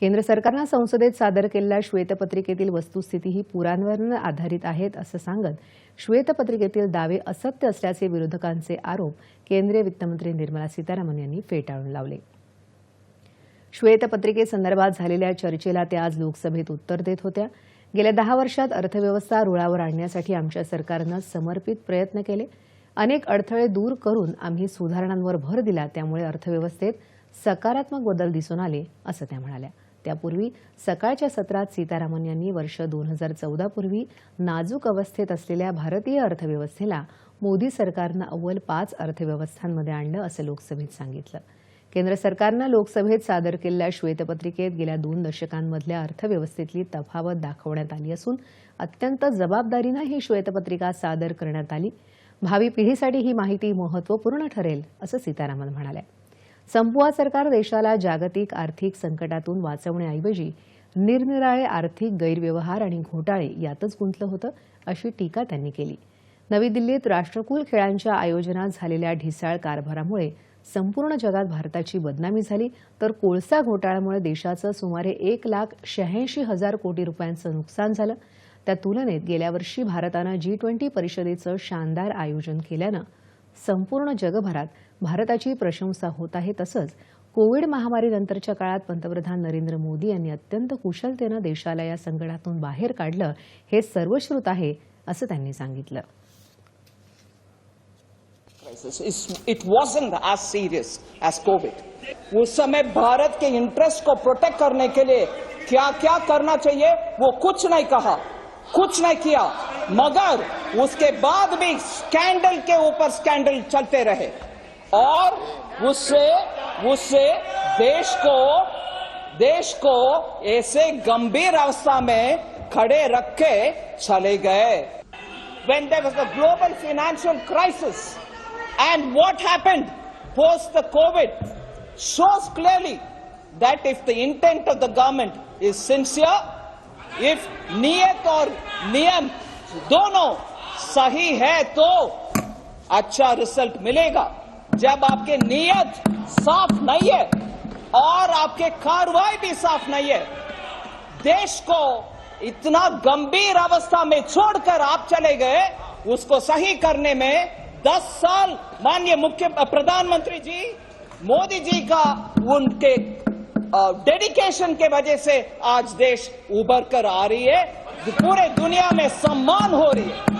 केंद्र सरकारनं संसदेत सादर केलेल्या श्वेतपत्रिकेतील वस्तुस्थिती ही पुराव्यांवर आधारित आहेत असं सांगत श्वेतपत्रिकेतील दावे असत्य असल्याचे विरोधकांचे आरोप केंद्रीय वित्तमंत्री निर्मला सीतारामन यांनी फेटाळून लावले. श्वेतपत्रिकेसंदर्भात झालेल्या चर्चेला त्या आज लोकसभेत उत्तर देत होत्या. गेल्या दहा वर्षात अर्थव्यवस्था रुळावर आणण्यासाठी आमच्या सरकारनं समर्पित प्रयत्न केले. अनेक अडथळे दूर करून आम्ही सुधारणांवर भर दिला त्यामुळे अर्थव्यवस्थेत सकारात्मक बदल दिसून आले असं त्या म्हणाल्या. त्यापूर्वी सकाळच्या सत्रात सीतारामन यांनी वर्ष दोन हजार चौदापूर्वी नाजूक अवस्थेत असलेल्या भारतीय अर्थव्यवस्थेला मोदी सरकारनं अव्वल पाच अर्थव्यवस्थांमध्ये आणलं असं लोकसभेत सांगितलं. केंद्र सरकारनं लोकसभेत सादर केलेल्या श्वेतपत्रिकेत गेल्या दोन दशकांमधल्या अर्थव्यवस्थेतली तफावत दाखवण्यात आली असून अत्यंत जबाबदारीनं ही श्वेतपत्रिका सादर करण्यात आली. भावी पिढीसाठी ही माहिती महत्त्वपूर्ण ठरेल असं सीतारामन म्हणाल्या. संपुआ सरकार देशाला जागतिक आर्थिक संकटातून वाचवण्याऐवजी निरनिराळे आर्थिक गैरव्यवहार आणि घोटाळे यातच गुंतलं होतं अशी टीका त्यांनी केली. नवी दिल्लीत राष्ट्रकुल खेळांच्या आयोजनात झालेल्या ढिसाळ कारभारामुळे संपूर्ण जगात भारताची बदनामी झाली तर कोळसा घोटाळ्यामुळे देशाचं सुमारे एक लाख शहाऐंशी हजार कोटी रुपयांचं नुकसान झालं. त्या तुलनेत गेल्या वर्षी भारतानं जी ट्वेंटी परिषदेचं शानदार आयोजन केल्यानं संपूर्ण जगभरात भारताची प्रशंसा होत आहे तसंच कोविड महामारीनंतरच्या काळात पंतप्रधान नरेंद्र मोदी यांनी अत्यंत कुशलतेनं देशाला या संकटातून बाहेर काढलं हे सर्वश्रुत आहे असं त्यांनी सांगितलं. It It's- as wasn't as covid उस समय भारत के इंटरेस्ट को प्रोटेक्ट करने के लिए क्या क्या करना चाहिए वो कुछ नहीं कहा। कुछ नहीं किया। मगर उसके बाद भी स्कैंडल के ऊपर स्कैंडल चलते रहे। और उससे उससे देश को देश को ऐसे गंभीर अवस्था में खड़े रखे चले गए। When there was the global financial crisis and what happened post the covid shows clearly that if the intent of the government is sincere if niyat और नियम दोनों सही है तो अच्छा रिज़ल्ट मिलेगा। जब आपके नियत साफ़ नहीं है और आपके कार्रवाई भी साफ़ नहीं है, देश को इतना गंभीर अवस्था में छोड़कर आप चले गए, उसको सही करने में 10 साल माननीय मुख्य प्रधानमंत्री जी, मोदी जी का उनके डेडिकेशन के वजह से आज देश उभर कर आ रही है। पूरे दुनिया में सम्मान हो रही है।